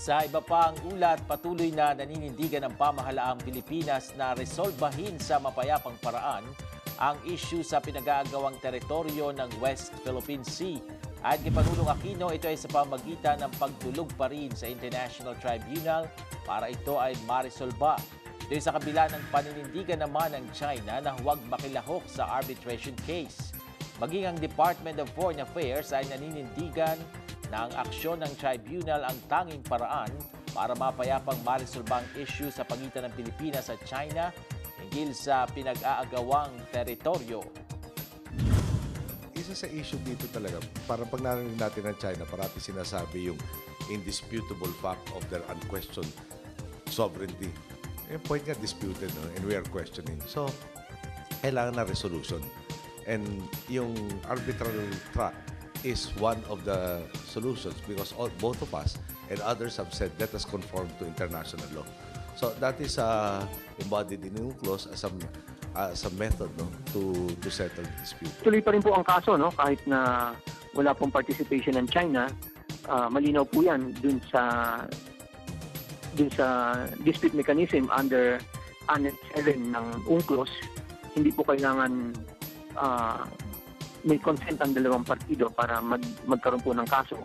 Sa iba pang ulat, patuloy na naninindigan ng pamahalaang Pilipinas na resolbahin sa mapayapang paraan ang issue sa pinag-aagawang teritoryo ng West Philippine Sea. At kay Pangulong Aquino, ito ay sa pamagitan ng pagtulog pa rin sa International Tribunal para ito ay marisolba. Ito sa kabila ng paninindigan naman ng China na huwag makilahok sa arbitration case. Maging ang Department of Foreign Affairs ay naninindigan na ang aksyon ng tribunal ang tanging paraan para mapayapang marisolbang issue sa pagitan ng Pilipinas at China hinggil sa pinag-aagawang teritoryo. isa sa issue dito talaga, parang pag narinig natin ng China, parati sinasabi yung indisputable fact of their unquestioned sovereignty. Yung point nga disputed, no? and we are questioning. So, kailangan na resolution. And yung arbitral track is one of the solutions because all, both of us and others have said let us conform to international law. So that is uh, embodied in yung clause as a, as a method no, to, to settle the dispute. Tuloy pa rin po ang kaso, no? kahit na wala pong participation ng China, ah, malinaw po yan dun sa dun sa dispute mechanism under Annex 7 ng UNCLOS, hindi po kailangan ah, may consent ang dalawang partido para mag, magkaroon po ng kaso.